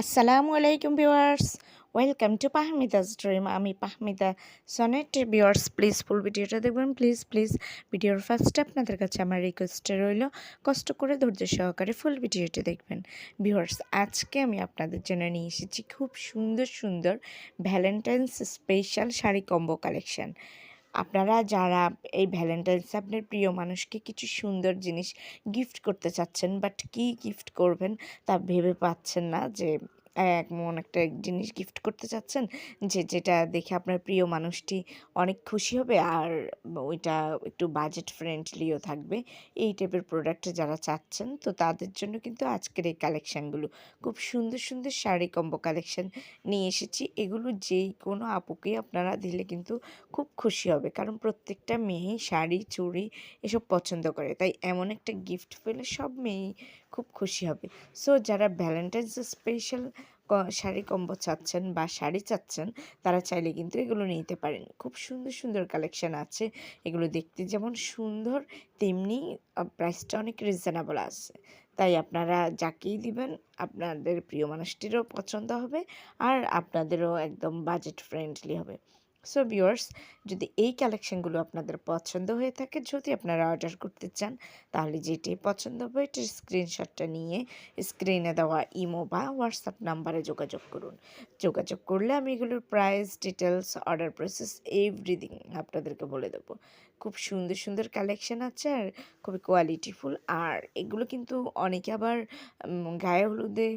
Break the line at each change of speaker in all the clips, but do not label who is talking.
আসসালামু আলাইকুম viewers. Welcome to Pahmida's dream আমি Pahmida Sonet viewers please full ভিডিওটা দেখবেন। প্লিজ প্লিজ ভিডিওর ফার্স্টে আপনাদের কাছে আমার রিকোয়েস্টে রইল। কষ্ট করে ধৈর্য সহকারে ফুল ভিডিওটি দেখবেন। ভিউয়ার্স, আজকে আমি আপনাদের জন্য নিয়ে এসেছি খুব সুন্দর সুন্দর Valentine's special sari combo collection আপনারা যারা এই ভ্যালেন্টাইন্স আপনার প্রিয় মানুষকে কিছু সুন্দর জিনিস গিফট করতে চাচ্ছেন বাট কি গিফট করবেন তা ভেবে পাচ্ছেন না যে এমন একটা জিনিস গিফট করতে চাচ্ছেন, যে যেটা দেখে আপনার প্রিয় মানুষটি অনেক খুশি হবে আর ওইটা একটু বাজেট ফ্রেন্ডলিও থাকবে। এই টাইপের প্রোডাক্ট যারা চাচ্ছেন, তো তাদের জন্য কিন্তু আজকের এই কালেকশানগুলো খুব সুন্দর সুন্দর শাড়ি কম্বো কালেকশান নিয়ে এসেছি। এগুলো যেই কোনো আপুকেই আপনারা দিলে কিন্তু খুব খুশি হবে, কারণ প্রত্যেকটা মেয়েই শাড়ি, চুড়ি এসব পছন্দ করে। তাই এমন একটা গিফট পেলে সব মেয়েই খুব খুশি হবে। সো যারা ভ্যালেন্টাইন্স স্পেশাল শাড়ি কম্বো চাচ্ছেন বা শাড়ি চাচ্ছেন, তারা চাইলে কিন্তু এগুলো নিতে পারেন। খুব সুন্দর সুন্দর কালেকশান আছে। এগুলো দেখতে যেমন সুন্দর, তেমনি প্রাইসটা অনেক রিজনেবল আছে। তাই আপনারা যাকেই দিবেন, আপনাদের প্রিয় মানুষটিরও পছন্দ হবে আর আপনাদেরও একদম বাজেট ফ্রেন্ডলি হবে। সো ভিউয়ার্স যদি এই কালেকশানগুলো আপনাদের পছন্দ হয়ে থাকে, যদি আপনারা অর্ডার করতে চান, তাহলে যেটি পছন্দ হবে, এটির স্ক্রিনশটটা নিয়ে স্ক্রিনে দেওয়া ইমো বা হোয়াটসঅ্যাপ নাম্বারে যোগাযোগ করুন। যোগাযোগ করলে আমি এগুলোর price details order process everything আপনাদেরকে বলে দেবো। খুব সুন্দর সুন্দর কালেকশান আছে আর খুবই কোয়ালিটিফুল আর এগুলো কিন্তু অনেকে আবার গায়ে হলুদে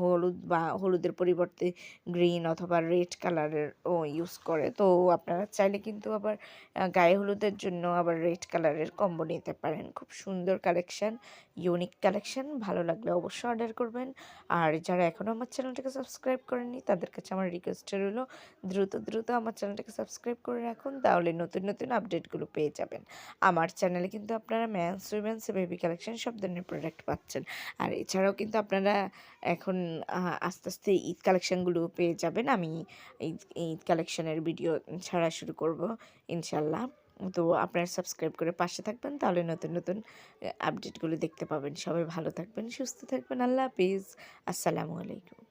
হলুদ বা হলুদের পরিবর্তে গ্রিন অথবা রেড কালারের ও ইউজ করে। তো আপনারা চাইলে কিন্তু আবার গায়ে হলুদের জন্য আবার রেড কালারের কম্বো নিতে পারেন। খুব সুন্দর কালেকশান ইউনিক কালেকশান ভালো লাগলে অবশ্যই অর্ডার করবেন। আর যারা এখনও আমার চ্যানেলটাকে সাবস্ক্রাইব করেননি, তাদের কাছে আমার রিকোয়েস্ট রইল, দ্রুত দ্রুত আমার চ্যানেলটাকে সাবস্ক্রাইব করে রাখুন, তাহলে নতুন নতুন আপডেটগুলো পেয়ে যাবেন। আমার চ্যানেলে কিন্তু আপনারা ম্যান্স উইমেন্স বেবি কালেকশন সব ধরনের প্রোডাক্ট পাচ্ছেন। আর এছাড়াও কিন্তু আপনারা এখন আস্তে আস্তে ঈদ কালেকশানগুলো পেয়ে যাবেন। আমি ঈদ ঈদ কালেকশানের ভিডিও ছাড়া শুরু করব ইনশাল্লাহ তো আপনারা সাবস্ক্রাইব করে পাশে থাকবেন, তাহলে নতুন নতুন আপডেটগুলো দেখতে পাবেন। সবাই ভালো থাকবেন, সুস্থ থাকবেন। আল্লাহ হাফিজ। আসসালামু আলাইকুম।